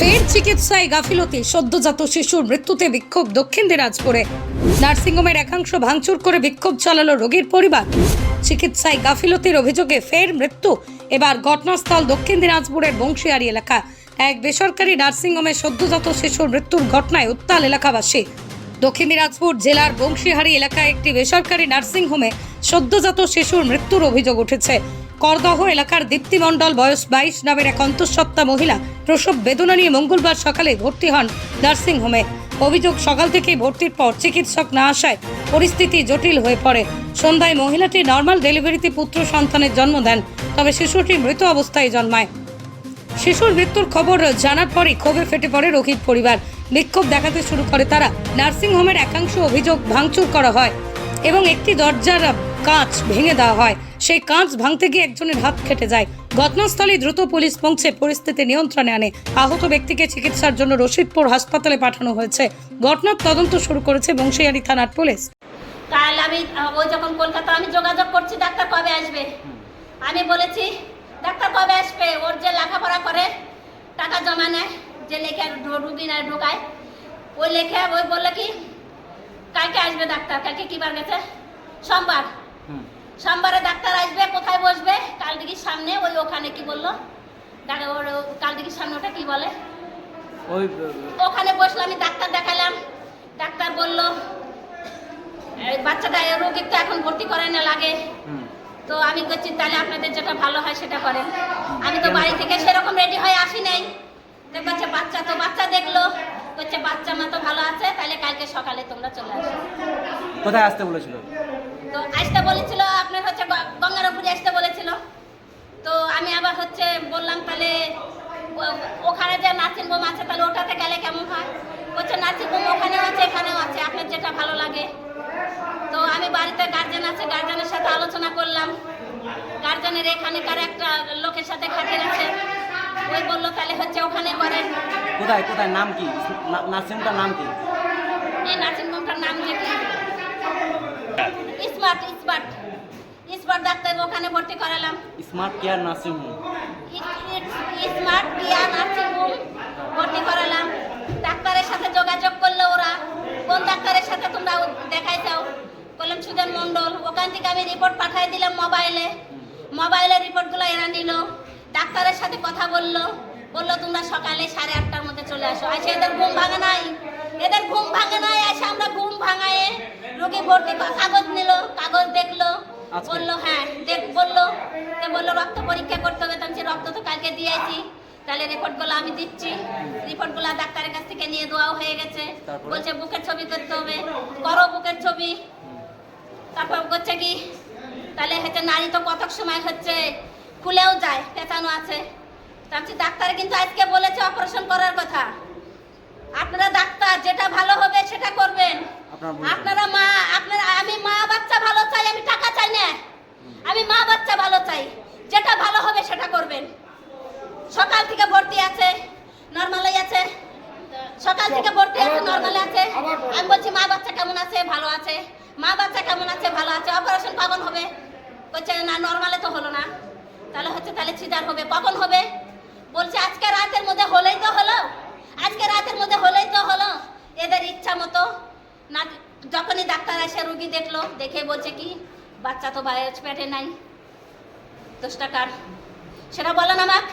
ফের চিকিৎসায় গাফিলতি। সদ্যজাত শিশুর মৃত্যুতে বিক্ষোভ দক্ষিণ দিনাজপুরে। নার্সিংহোমের একাংশ ভাঙচুর করে বিক্ষোভ চালালো রোগীর পরিবার। চিকিৎসায় গাফিলতির অভিযোগে ফের মৃত্যু। এবার ঘটনাস্থল দক্ষিণ দিনাজপুরের বংশিয়ারি এলাকা। এক বেসরকারি নার্সিংহোমে সদ্যজাত শিশুর মৃত্যুর ঘটনায় উত্তাল এলাকাবাসী। দক্ষিণ দিনাজপুর জেলার বংশীহারি এলাকায় একটি বেসরকারি নার্সিংহোমে সদ্যজাত শিশুর মৃত্যুর অভিযোগ উঠেছে। করদহ এলাকার দীপ্তি মণ্ডল, বয়স বাইশ নামের এক অন্তঃসত্ত্বা মহিলা। প্রসব বেদনা নিয়ে মঙ্গলবার সকালে ভর্তি হন নার্সিংহোমে অভিযোগ, সকাল থেকেই ভর্তির পর চিকিৎসক না আসায় পরিস্থিতি জটিল হয়ে পড়ে। সন্ধ্যায় মহিলাটি নর্মাল ডেলিভারিতে পুত্র সন্তানের জন্ম দেন, তবে শিশুটি মৃত অবস্থায় জন্মায়। শিশুর মৃত্যুর খবর জানার পরই ক্ষোভে ফেটে পড়ে রোগীর পরিবার। বিক্ষোভ দেখাতে শুরু করে তারা। নার্সিংহোমের একাংশ অভিযোগ ভাঙচুর করা হয় এবং একটি দরজার কাঁচ ভেঙে দেওয়া হয়। সেই কাঁচ ভাঙতে গিয়ে একজনের হাত কেটে যায়। ঘটনাস্থলে দ্রুত পুলিশ পৌঁছে পরিস্থিতি নিয়ন্ত্রণে আনে। আহত ব্যক্তিকে চিকিৎসার জন্য রশিদপুর হাসপাতালে পাঠানো হয়েছে। ঘটনার তদন্ত শুরু করেছে বংশিয়ারি থানার পুলিশ। কাল আমি ওই যখন কলকাতা আমি যোগাযোগ করছি, ডাক্তার কবে আসবে? আমি বলেছি, ডাক্তার কবে আসবে? ওর যে লেখাপড়া করে, টাকা জমা নেয়, যে লেখে ঢু- রুগী না ঢুকায়, ওই লেখে, ওই বলল কি, কালকে আসবে ডাক্তার, কালকে কি বার গেছে? সোমবার। সোমবারে ডাক্তার আসবে কোথায় বসবে? কাল দিঘির সামনে ওই ওখানে কি বলল? ডাক্তার ওর কাল দিঘির সামনে ওটা কি বলে? ওই ওখানে বসল আমি ডাক্তার দেখালাম। ডাক্তার বলল বাচ্চাটা রোগীর তো এখন ভর্তি করে না লাগে। তো আমি করছি তাহলে আপনাদের যেটা ভালো হয় সেটা করেন। আমি তো বাড়ি থেকে সেরকম রেডি হয়ে আসি নাই। তো বলছে বাচ্চা তো বাচ্চা দেখল। বলছে বাচ্চা মা তো ভালো আছে তাহলে কালকে সকালে তোমরা চলে আসো। কোথায় আসতে বলেছিল? তো আসতে বলেছিল আপনার হচ্ছে গঙ্গারামপুরে আসতে বলেছিল। তো আমি আবার হচ্ছে বললাম তাহলে ওখানে যে নার্সিং হোম আছে তাহলে ওটাতে গেলে কেমন হয়? বলছে নার্সিং হোম ওখানেও আছে এখানেও আছে আপনার যেটা ভালো লাগে। তো আমি বাড়িতে গার্জেন আছে গার্জেনের সাথে আলোচনা করলাম। গার্জেনের এখানেকার একটা লোকের সাথে খাতির আছে। ওই বলল তাহলে হচ্ছে ওখানে করেন কোথায় কোথায় নাম কি? না- নার্সিংটার নাম কি? এই নার্সিং হোমটার নাম যে কি? Smart smart. স্মার্ট ডাক্তার ওখানে ভর্তি করালাম। Smart care nursing home. Smart care nursing home ভর্তি করালাম। ডাক্তারের সাথে যোগাযোগ করল ওরা। কোন ডাক্তারের সাথে তোমরা দেখাইছাও? বললাম সুজন মণ্ডল। ওখান থেকে আমি রিপোর্ট পাঠিয়ে দিলাম মোবাইলে মোবাইলে রিপোর্টগুলো এরা নিল ডাক্তারের সাথে কথা বলল। বলল তোমরা সকালে সাড়ে আটটার মধ্যে চলে আসো। আসে এদের ঘুম ভাঙে নাই। এদের ঘুম ভাঙে নাই এসে আমরা ঘুম ভাঙায়ে রোগী ভর্তি কাগজ নিল কাগজ দেখল বলল হ্যাঁ দেখ বলল বলল রক্ত পরীক্ষা করতে হবে তখন সে রক্ত তো কালকে দিয়েছি। তাহলে রিপোর্টগুলো আমি দিচ্ছি। রিপোর্টগুলো ডাক্তারের কাছ থেকে নিয়ে দেওয়াও হয়ে গেছে। বলছে বুকের ছবি করতে হবে করো বুকের ছবি। তারপর করছে কি তাহলে হচ্ছে নারী তো কতক সময় হচ্ছে ফুলেও যায় পেঁচানো আছে। তারপর ডাক্তার কিন্তু আজকে বলেছে অপারেশন করার কথা। আপনারা ডাক্তার যেটা ভালো হবে সেটা করবেন। আপনার মা আপনারা আমি মা বাচ্চা ভালো চাই আমি টাকা চাই না। আমি মা বাচ্চা ভালো চাই। যেটা ভালো হবে সেটা করবেন। সকাল থেকে ভর্তি আছে নর্মালই আছে। সকাল থেকে ভর্তি আছে নর্মাল আছে। আমি বলছি মা বাচ্চা কেমন আছে? ভালো আছে। মা বাচ্চা কেমন আছে? ভালো আছে। অপারেশন কখন হবে। বলছে না নর্মালে তো হলো না। তাহলে হচ্ছে তাহলে সিজার হবে। কখন হবে? বলছে আজকে রাতের মধ্যে হলেই তো হলো। আজকে রাতের মধ্যে হলেই তো হলো। এদের ইচ্ছা মতো না, যখনই ডাক্তার এসে রুগী দেখল, দেখে বলছে কি, বাচ্চা তো বায়োজ পেটে নাই। দশ টাকার সেটা বলো না আমাক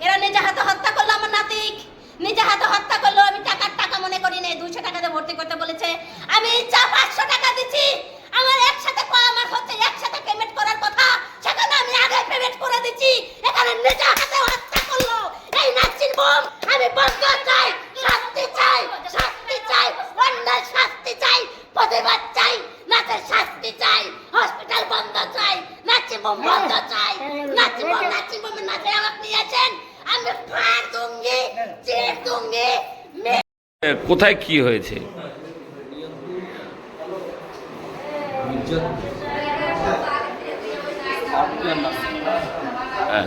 এরা নিজে হাতে হত্যা করল আমার নাতিক। নিজে হাতে হত্যা করল আমি টাকার টাকা মনে করি নেই দুইশো টাকাতে ভর্তি করতে বলেছে আমি চা পাঁচশো টাকা দিচ্ছি আমার একসাথে ক- আমার হচ্ছে একসাথে পেমেন্ট করার কথা সেখানে আমি আগে পেমেন্ট করে দিচ্ছি এখানে নিজে হাতে হত্যা করল এই নার্সিং হোম আমি বন্ধ চাই শাস্তি চাই শাস্তি চাই অন্যায় শাস্তি চাই প্রতিবাদ চাই নাচের শাস্তি চাই হসপিটাল বন্ধ চাই নার্সিং হোম বন্ধ চাই নার্সিং হোম নার্সিং হোমে নাচে আমাকে নিয়েছেন। আমি ফাঁড় দুঙ্গি চের দুঙ্গি কোথায় কি হয়েছে? হ্যাঁ।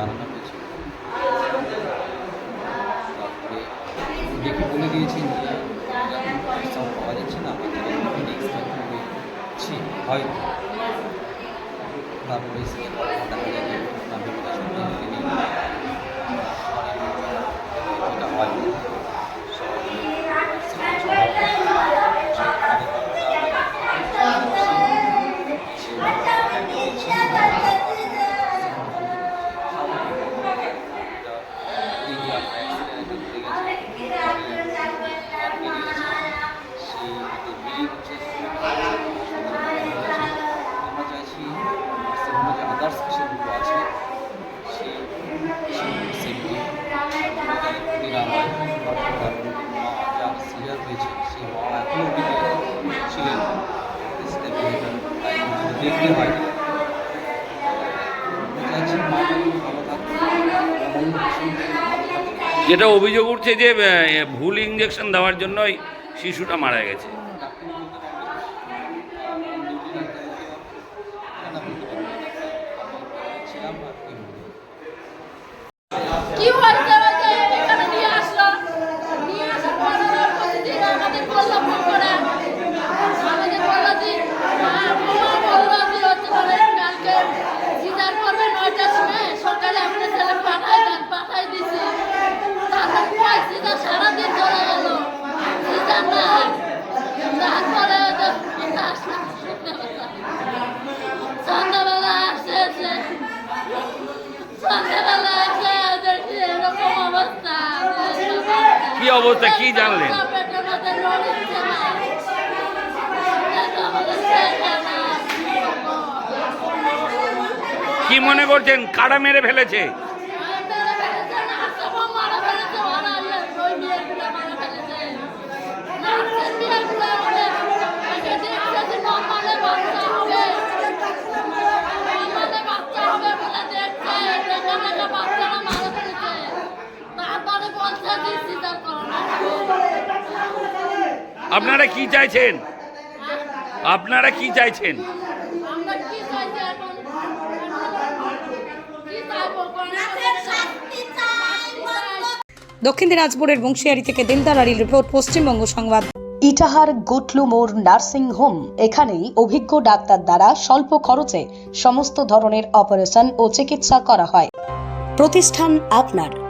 জানানো হয়েছে। তারপরে বলে দিয়েছেন যে এক্সাম পাওয়া যাচ্ছে না আমাদের এক্সাম হয়তো তারপরে ভালো হয়। যেটা অভিযোগ উঠছে যে ভুল ইঞ্জেকশন দেওয়ার জন্যই শিশুটা মারা গেছে কি হয়েছে হয়েছে এখানে নিয়ে আসলো নিয়ে আসার পরে ওর প্রতিদিন আমাদের বলল ফোন করে আমাদের বলল যে মা বাবা বলল যে হচ্ছে করে কালকে সিজার করবে নয়টার সময় সকালে আমরা ছেলে পাঠাই দেন পাঠাই দিছি তারপর কয় সিজার সারাদিন চলে গেল সিজার না তারপরে তো আমরা আসলাম সন্ধ্যাবেলা আসে এসে সন্ধ্যাবেলা এসে দেখি এরকম অবস্থা কি অবস্থা কি জানলেন। কি মনে করছেন কারা মেরে ফেলেছে আপনারা কি চাইছেন? আপনারা কি চাইছেন? দক্ষিণ দিনাজপুরের বংশিয়ারি থেকে দিলদার আলীর রিপোর্ট পশ্চিমবঙ্গ সংবাদ। ইটাহার গুটলু মোড় নার্সিং হোম। এখানেই অভিজ্ঞ ডাক্তার দ্বারা স্বল্প খরচে সমস্ত ধরনের অপারেশন ও চিকিৎসা করা হয়। প্রতিষ্ঠান আপনার।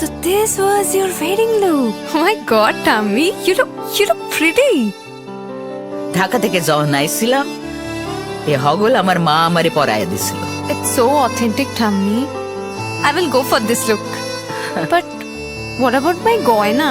So this was your wedding look. Oh my god, Tammy, you look you look pretty. Dhaka থেকে যখন আইছিলাম এ হগল আমার মা আমারে পরায় দিছিল It's so authentic, Tammy. I will go for this look. but what about my goina?